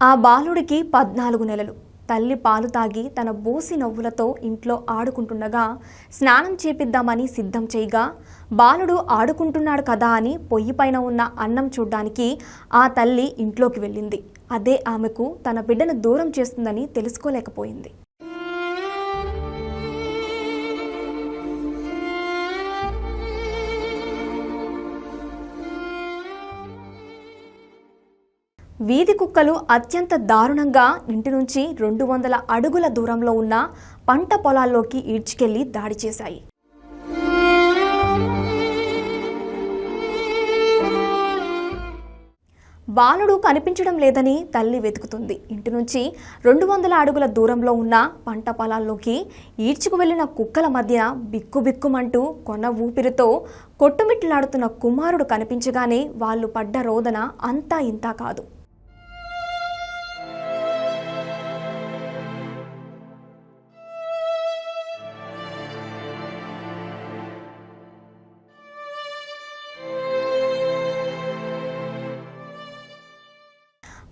ఆ బాలుడికి పద్నాలుగు నెలలు. తల్లి పాలు తాగి తన బోసి నవ్వులతో ఇంట్లో ఆడుకుంటుండగా స్నానం చేపిద్దామని సిద్ధం చేయగా బాలుడు ఆడుకుంటున్నాడు కదా అని పొయ్యి పైన ఉన్న అన్నం చూడ్డానికి ఆ తల్లి ఇంట్లోకి వెళ్ళింది. అదే ఆమెకు తన బిడ్డను దూరం చేస్తుందని తెలుసుకోలేకపోయింది. వీధి కుక్కలు అత్యంత దారుణంగా ఇంటి నుంచి రెండు వందల అడుగుల దూరంలో ఉన్న పంట పొలాల్లోకి ఈడ్చుకెళ్ళి దాడి చేశాయి. బాలుడు కనిపించడం లేదని తల్లి వెతుకుతుంది. ఇంటి నుంచి రెండు వందల అడుగుల దూరంలో ఉన్న పంట పొలాల్లోకి ఈడ్చుకు వెళ్ళిన కుక్కల మధ్య బిక్కుబిక్కుమంటూ కొన ఊపిరితో కొట్టుమిట్లాడుతున్న కుమారుడు కనిపించగానే వాళ్ళు పడ్డ రోదన అంతా ఇంతా కాదు.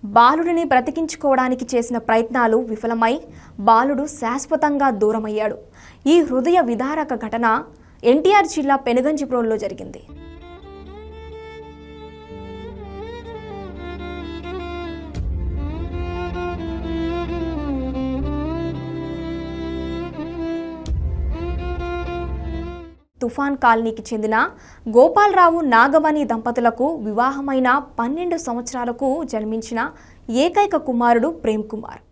బాలుడిని బ్రతికించుకోవడానికి చేసిన ప్రయత్నాలు విఫలమై బాలుడు శాశ్వతంగా దూరమయ్యాడు. ఈ హృదయ విదారక ఘటన ఎన్టీఆర్ జిల్లా పెనుగంచిప్రోల్లో జరిగింది. తుఫాన్ కాలనీకి చెందిన గోపాలరావు నాగమణి దంపతులకు వివాహమైన పన్నెండు సంవత్సరాలకు జన్మించిన ఏకైక కుమారుడు ప్రేమ్ కుమార్.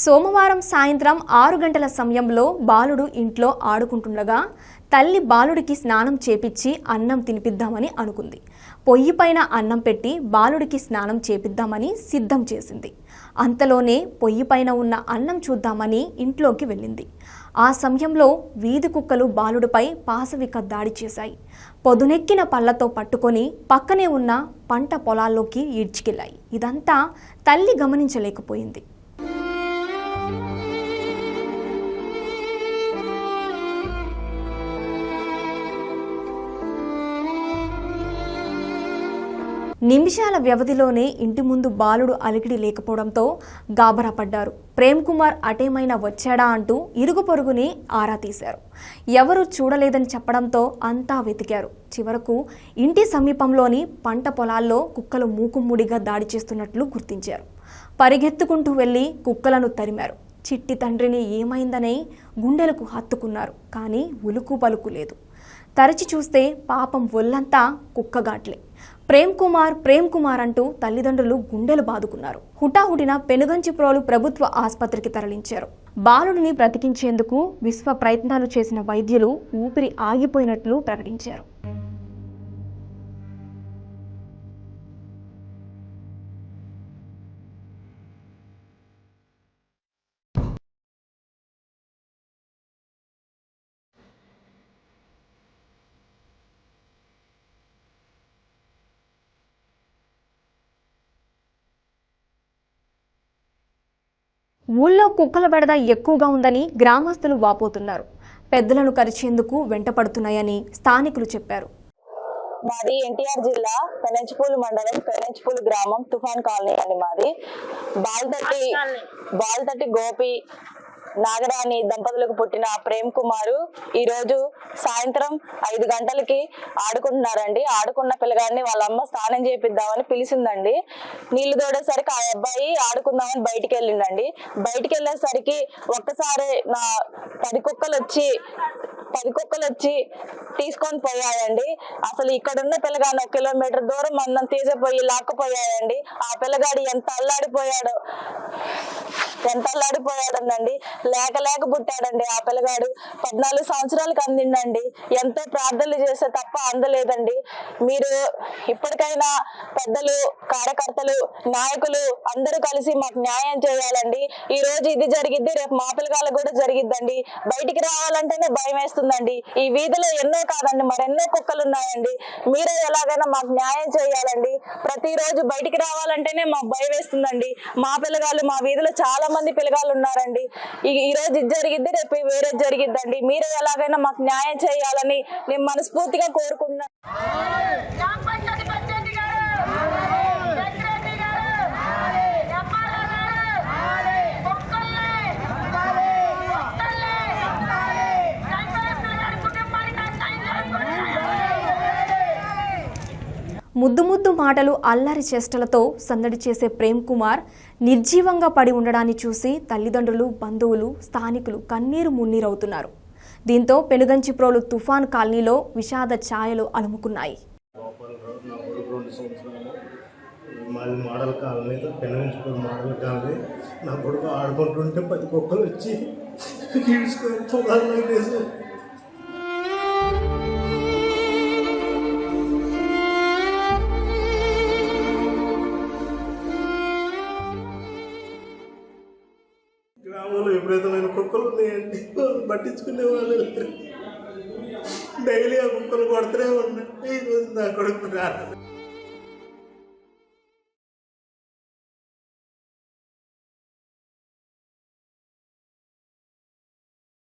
సోమవారం సాయంత్రం ఆరు గంటల సమయంలో బాలుడు ఇంట్లో ఆడుకుంటుండగా తల్లి బాలుడికి స్నానం చేపిచ్చి అన్నం తినిపిద్దామని అనుకుంది. పొయ్యిపైన అన్నం పెట్టి బాలుడికి స్నానం చేపిద్దామని సిద్ధం చేసింది. అంతలోనే పొయ్యి పైన ఉన్న అన్నం చూద్దామని ఇంట్లోకి వెళ్ళింది. ఆ సమయంలో వీధి కుక్కలు బాలుడిపై పాశవిక దాడి చేశాయి. పొదునెక్కిన పళ్ళతో పట్టుకొని పక్కనే ఉన్న పంట పొలాల్లోకి ఈడ్చికెళ్ళాయి. ఇదంతా తల్లి గమనించలేకపోయింది. నిమిషాల వ్యవధిలోనే ఇంటి ముందు బాలుడు అలికిడి లేకపోవడంతో గాబరా పడ్డారు ప్రేమ్ కుమార్ అటేమైనా వచ్చాడా అంటూ ఇరుగు పొరుగుని ఆరా తీశారు. ఎవరు చూడలేదని చెప్పడంతో అంతా వెతికారు. చివరకు ఇంటి సమీపంలోని పంట పొలాల్లో కుక్కలు మూకుమ్ముడిగా దాడి చేస్తున్నట్లు గుర్తించారు. పరిగెత్తుకుంటూ వెళ్ళి కుక్కలను తరిమారు. చిట్టి తండ్రిని ఏమైందనే గుండెలకు హత్తుకున్నారు కానీ ఉలుకు పలుకు లేదు. తరచి చూస్తే పాపం ఒళ్ళంతా కుక్కగాట్లే. ప్రేమ్ కుమార్ ప్రేమ్ కుమార్ అంటూ తల్లిదండ్రులు గుండెలు బాదుకున్నారు. హుటాహుటిన పెనుగంచిప్రోలు ప్రభుత్వ ఆసుపత్రికి తరలించారు. బాలుడిని బ్రతికించేందుకు విశ్వ ప్రయత్నాలు చేసిన వైద్యులు ఊపిరి ఆగిపోయినట్లు ప్రకటించారు. ఊళ్ళో కుక్కల బెడద ఎక్కువగా ఉందని గ్రామస్తులు వాపోతున్నారు. పెద్దలను కరిచేందుకు వెంటపడుతున్నాయని స్థానికులు చెప్పారు. మాది ఎన్టీఆర్ జిల్లా పెనంచిపూలు మండలం పెనంచిపూలు గ్రామం తుఫాన్ కాలనీ అండి మాది. బాల్తట్టి బాల్తట్టి గోపి నాగరాణి దంపతులకు పుట్టిన ప్రేమ్ కుమారు ఈ రోజు సాయంత్రం ఐదు గంటలకి ఆడుకుంటున్నారండి. ఆడుకున్న పిల్లగాడిని వాళ్ళ అమ్మ స్నానం చేపిద్దామని పిలిచిందండి. నీళ్ళు తోడేసరికి ఆ అబ్బాయి ఆడుకుందామని బయటికి వెళ్ళిండండి బయటికి వెళ్ళేసరికి ఒక్కసారి నా పది కుక్కలు వచ్చి పది కుక్కలు వచ్చి తీసుకొని పోయాయండి. అసలు ఇక్కడ ఉన్న ఒక కిలోమీటర్ దూరం అందం తీసిపోయి లాక్కుపోయాయండి. ఆ పిల్లగాడు ఎంత అల్లాడిపోయాడో ఎంత లేక లేక పుట్టాడండి ఆ పిల్లగాడు. పద్నాలుగు సంవత్సరాలకు అందిండండి. ఎంతో ప్రార్థనలు చేస్తే తప్ప అందలేదండి. మీరు ఇప్పటికైనా పెద్దలు కార్యకర్తలు నాయకులు అందరూ కలిసి మాకు న్యాయం చేయాలండి. ఈ రోజు ఇది జరిగిద్ది రేపు మా పిల్లగాళ్ళకు కూడా జరిగిద్దండి. బయటికి రావాలంటేనే భయం వేస్తుందండి. ఈ వీధిలో ఎన్నో కాదండి మరెన్నో కుక్కలు ఉన్నాయండి. మీరే ఎలాగైనా మాకు న్యాయం చేయాలండి. ప్రతిరోజు బయటికి రావాలంటేనే మాకు భయం వేస్తుందండి. మా పిల్లగాళ్ళు మా వీధిలో చాలా మంది పిల్లగాళ్ళు ఉన్నారండి. ఈ రోజు ఇది జరిగిద్ది రేపు వేరే జరిగిద్దండి. మీరే ఎలాగైనా మాకు న్యాయం చేయాలని నేను మనస్ఫూర్తిగా కోరుకున్నాను ముద్దు ముద్దు మాటలు అల్లరి చేష్టలతో సందడి చేసే ప్రేమ్ కుమార్ నిర్జీవంగా పడి ఉండడాన్ని చూసి తల్లిదండ్రులు బంధువులు స్థానికులు కన్నీరు మున్నీరవుతున్నారు. దీంతో పెనుగంచిప్రోలు తుఫాన్ కాలనీలో విషాద ఛాయలు అలుముకున్నాయి. మాది మోడల్ కాలనీ పెనవించుకోరు మోడల్ కాలనీ. నా కొడుకు ఆడుకుంటుంటే పది కుక్కలు వచ్చి ఈడ్చుకొని పొలాల్లో కుక్కలు ఉన్నాయండి పట్టించుకునే వాళ్ళు డైలీ ఆ కుక్కలు కొడుతూనే ఉన్నాయి ఈ రోజు నా కొడుకు రాలేదు.